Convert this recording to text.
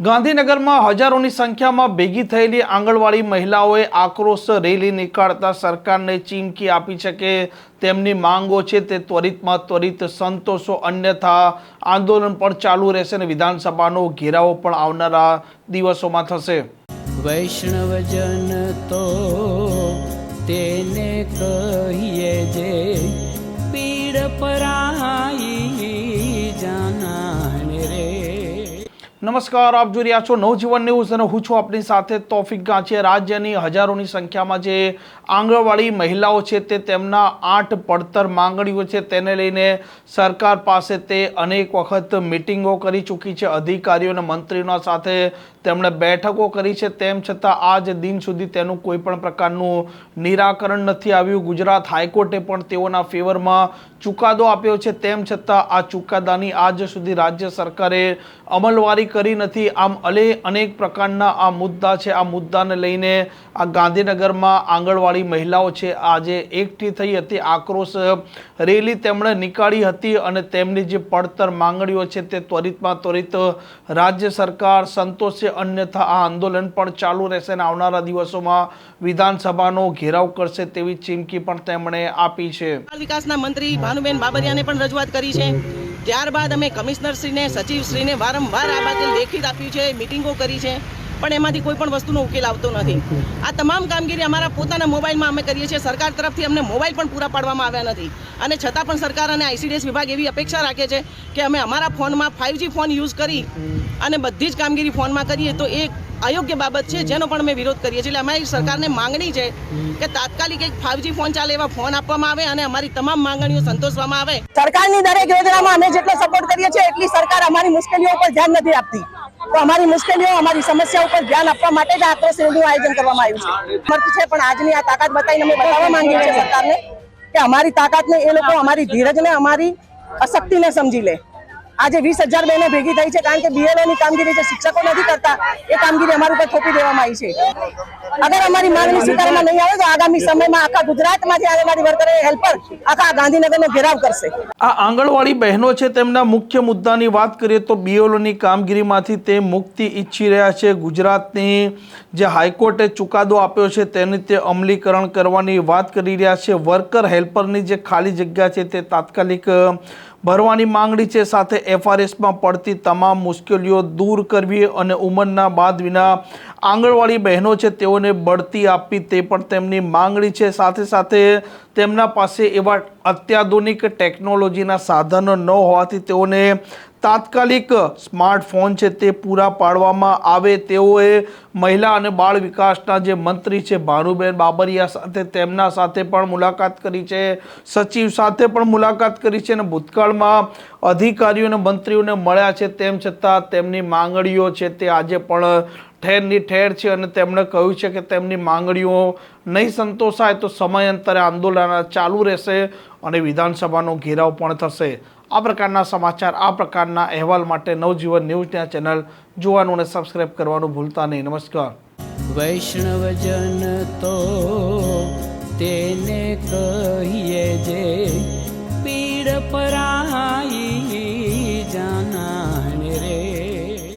ગાંધીનગરમાં હજારોની સંખ્યામાં ભેગી થયેલી આંગણવાડી મહિલાઓએ આક્રોશ રેલી નીકાળતા સરકારને ચીમકી આપી છે કે તેમની માંગો છે તે ત્વરિતમાં ત્વરિત સંતોષો, અન્યથા આંદોલન પણ ચાલુ રહેશે અને વિધાનસભાનો ઘેરાવો પણ આવનારા દિવસોમાં થશે. વૈષ્ણવજન તો તેને કહીએ જે પીડ પરાઈ નમસ્કાર, આપ જોઈ રહ્યા છો નવજીવન ન્યૂઝ અને હું છું આપની સાથે તોફિક ગાંચે. રાજ્યની હજારોની સંખ્યામાં જે આંગણવાડી મહિલાઓ છે તે તેમના આઠ પડતર માંગણીઓ છે તેને લઈને સરકાર પાસે તે અનેક વખત મિટિંગો કરી ચૂકી છે. અધિકારીઓ અને મંત્રીઓના સાથે તેમણે બેઠકો કરી છે. તેમ છતાં આજ દિન સુધી તેનું કોઈ પણ પ્રકારનું નિરાકરણ નથી આવ્યું. ગુજરાત હાઈકોર્ટે પણ તેઓના ફેવરમાં ચુકાદો આપ્યો છે. તેમ છતાં આ ચુકાદાની આજ સુધી રાજ્ય સરકારે અમલવારી કરી નથી. આમ અલે અનેક પ્રકારના આ મુદ્દા છે. આ મુદ્દાને લઈને આ ગાંધીનગરમાં આંગણવાડી મહિલાઓ છે. આજે એકઠી થઈ હતી. આક્રોશ રેલી તેમણે નીકાળી હતી અને તેમની જે પડતર માંગણીઓ છે તે ત્વરિતમાં ત્વરિત રાજ્ય સરકાર સંતોષે. અન્યથા આ આંદોલન પણ ચાલુ રહેશે અને આવનારા દિવસોમાં વિધાનસભાનો ઘેરાવ કરશે તેવી ચીમકી પણ તેમણે આપી છે. વિકાસના મંત્રી ભાનુબેન બાબરિયાને પણ રજૂઆત કરી છે. ત્યારબાદ અમે કમિશનરશ્રીને, સચિવશ્રીને વારંવાર આ બાબતે લેખિત આપ્યું છે, મિટિંગો કરી છે, પણ એમાંથી કોઈ પણ વસ્તુનો ઉકેલ આવતો નથી. આ તમામ કામગીરી અમારા પોતાના મોબાઈલમાં અમે કરીએ છીએ. સરકાર તરફથી અમને મોબાઈલ પણ પૂરા પાડવામાં આવ્યા નથી. અને છતાં પણ સરકાર અને આઈસીડીએસ વિભાગ એવી અપેક્ષા રાખે છે કે અમે અમારા ફોનમાં ફાઇવજી ફોન યુઝ કરી અને બધી જ કામગીરી ફોનમાં કરીએ તો એ અયોગ્ય બાબત છે, જેનો પણ અમે વિરોધ કરીએ છીએ. એટલે અમારી સરકારને માંગણી છે કે તાત્કાલિક એક ફાઈવજી ફોન ચાલે એવા ફોન આપવામાં આવે અને અમારી તમામ માંગણીઓ સંતોષવામાં આવે. સરકારની દરેક યોજનામાં અમે જેટલો સપોર્ટ કરીએ છીએ, એટલી સરકાર અમારી મુશ્કેલીઓ ઉપર ધ્યાન નથી આપતી. તો અમારી મુશ્કેલીઓ, અમારી સમસ્યા ઉપર ધ્યાન આપવા માટે જ આક્રોશ રેલીનું આયોજન કરવામાં આવ્યું છે. મર્દ છે, પણ આજની આ તાકાત બતાવીને અમે બતાવવા માંગીએ છીએ સરકારને કે અમારી તાકાતને એ લોકો, અમારી ધીરજને, અમારી અશક્તિને સમજી લે. આજે વીસ હજાર બહેનો ભેગી થઈ છે કારણ કે BLO ની કામગીરી જે શિક્ષકો નથી કરતા, એ કામગીરી અમારી ઉપર થોપી દેવામાં આવી છે. અગર અમારી માંગણી સ્વીકારવામાં નહીં આવે તો આગામી સમયમાં આખા ગુજરાતમાંથી આંગણવાડી વર્કર હેલ્પર આખા ગાંધીનગરનો ઘેરાવ કરશે. આ આંગણવાડી બહેનો છે તેમના મુખ્ય મુદ્દાની વાત કરીએ તો બીઓલોની કામગીરીમાંથી તે મુક્તિ ઈચ્છી રહ્યા છે. ગુજરાતની જે હાઈકોર્ટે ચુકાદો આપ્યો છે તેની તે અમલીકરણ કરવાની વાત કરી રહ્યા છે. વર્કર હેલ્પરની જે ખાલી જગ્યા છે તે તાત્કાલિક ભરવાની માંગણી છે સાથે એફઆરએસમાં પડતી તમામ મુશ્કેલીઓ દૂર કરવી અને ઉંમરના બાદ વિના આંગણવાડી બહેનો છે તેઓને બઢતી આપવી તે પણ તેમની માંગણી છે. સાથે સાથે તેમના પાસે એવા અત્યાધુનિક ટેકનોલોજીના સાધનો ન હોવાથી તેઓને તાત્કાલિક સ્માર્ટફોન છે તે પૂરા પાડવામાં આવે તેઓએ મહિલા અને બાળ વિકાસના જે મંત્રી છે ભાનુબેન બાબરિયા સાથે તેમના સાથે પણ મુલાકાત કરી છે. સચિવ સાથે પણ મુલાકાત કરી છે અને ભૂતકાળમાં અધિકારીઓ અને મંત્રીઓને મળ્યા છે. તેમ છતાં તેમની માંગણીઓ છે તે આજે પણ ઠેરની ઠેર છે અને તેમણે કહ્યું છે કે તેમની માંગણીઓ નહીં સંતોષાય તો સમયાંતરે આંદોલન ચાલુ રહેશે અને વિધાનસભાનો ઘેરાવ પણ થશે. આ પ્રકારના સમાચાર, આ પ્રકારના અહેવાલ માટે નવજીવન ન્યૂઝના ચેનલ જોવાનું અને સબસ્ક્રાઇબ કરવાનું ભૂલતા નહીં. નમસ્કાર. વૈષ્ણવજન તો તેને કહીએ જે